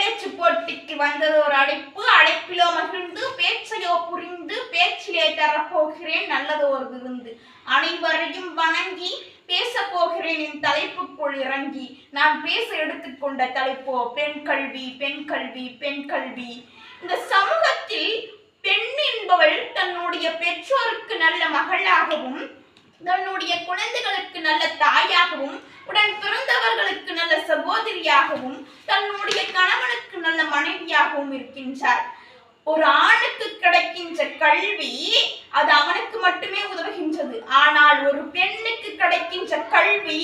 பேச்சு போட்டிக்கு வந்தது ஒரு அழைப்பு. அழைப்பிலோ மகிழ்ந்து பேச்சையோ புரிந்து பேச்சிலே தரப்போகிறேன் நல்லது ஒரு விருந்து. அனைவரையும் வணங்கி பேச போகிறேன் என் தலைப்புக்குள் இறங்கி. நான் பேச எடுத்துக்கொண்ட தலைப்போ பெண் கல்வி பெண் கல்வி பெண் கல்வி. இந்த சமூகத்தில் பெண் என்பவள் தன்னுடைய பெற்றோருக்கு நல்ல மகளாகவும் தன்னுடைய குழந்தைகளுக்கு நல்ல தாயாகவும் உடன் பிறந்தவர்களுக்கு நல்ல சகோதரியாகவும் தன்னுடைய கணவனுக்கு நல்ல மனைவியாகவும் இருக்கின்றார். ஒரு ஆணுக்கு கிடைக்கின்ற கல்வி அது அவனுக்கு மட்டுமே உதவுகின்றது. ஆனால் ஒரு பெண்ணுக்கு கிடைக்கின்ற கல்வி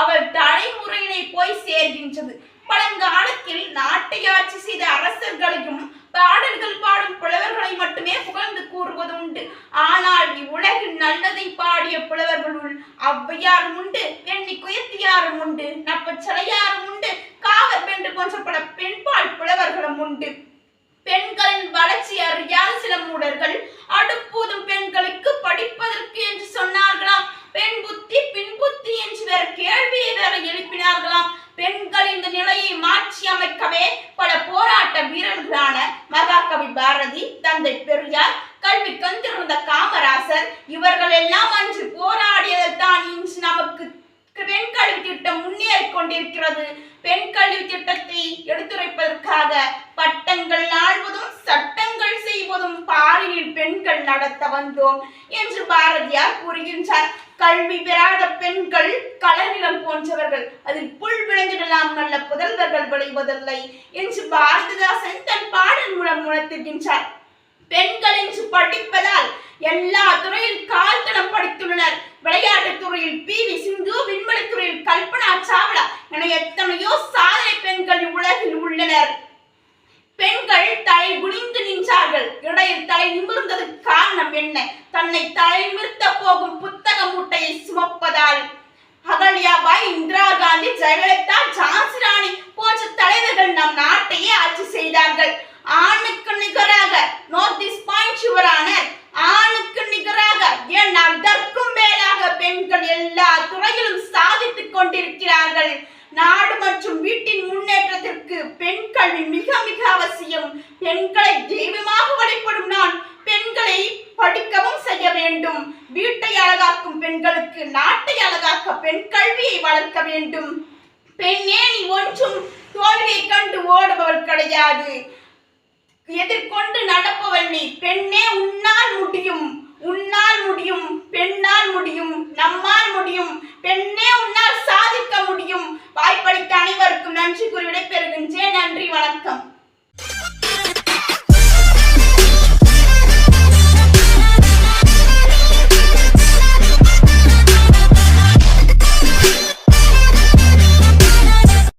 அவள் தலைமுறையினை போய் சேர்கின்றது. பழங்காலத்தில் நாட்டை ஆட்சி செய்த அரசர்களையும் பாடல்கள் பாடும் புலவர்களை மட்டுமே புகழ்ந்து கூறுவது உண்டு ஆனால் இவ்வுலகில் நல்லதை பாடிய புலவர்களுள் ஔவையாரும் உண்டு வெண்ணி குயத்தியாரும் உண்டு நப்பச்சலையாரும் உண்டு இந்த நிலையை மாற்றி அமைக்கவே பல போராட்ட வீரர்களான மகாகவி பாரதி தந்தை பெரியார் கல்வி கந்திருந்த காமராசர் இவர்கள் எல்லாம் அன்று போராடியதில் தான் இன்று நமக்கு பெண் கல்வி திட்டம் முன்னேறி கொண்டிருக்கிறது. பெண் கல்வி திட்டத்தை எடுத்துரைப்பதற்காக பட்டங்கள் நாள் நடத்த வந்தோம் என்று பாரதியார் கூறுகின்றார். கல்வி பெறாத பெண்கள் களநிலம் போன்றவர்கள் அதில் புல் விளைந்திடலாம் நல்ல புதல்வர்கள் விளைவதில்லை என்று பாரதிதாசன் தன் பாடல் மூலம் உணர்த்துகின்றார். பெண்கள் என்று படிப்பதால் எல்லா துறையில் கால்தடம் என்ன தன்னை தலைநிமிர்த்த போகும் புத்தக மூட்டையை சுமப்பதால். அகல்யாபாய் இந்திரா காந்தி ஜெயலலிதா ஜான்சி ராணி போன்ற தலைவர்கள் நம் நாட்டையே ஆட்சி செய்தார்கள். ஆணுக்கு நிகராக நோர்த் திஸ் பாயிண்ட் யுவர் ஆணுக்கு நிகராக ஏன் அதற்கும் மேலாக பெண்கள் எல்லா துறையிலும் சாதித்துக் கொண்டிருக்கிறார்கள். நாடு மற்றும் வீட்டின் முன்னேற்றத்திற்கு பெண் கல்வி மிக மிக அவசியம். பெண்களை தெய்வமாக வழிபடும் நான் பெண்களை படிக்கவும் செய்ய வேண்டும். வீட்டை அழகாக்கும் பெண்களுக்கு நாட்டை அழகாக்க பெண் கல்வியை வளர்க்க வேண்டும். பெண்ணே நீ ஒன்றும் தோல்வியை கண்டு ஓடுபவள் கிடையாது. எதிர்கொண்டு நடப்பவள் நீ. பெண்ணே உன்னால் முடியும். உன்னால் முடியும். பெண்ணால் முடியும். நம்மால் முடியும். பெண்ணே உன்னால் சாதிக்க முடியும். வாய்ப்பளித்த அனைவருக்கும் நன்றி கூறி விடைபெறுகின்றேன். நன்றி வணக்கம்.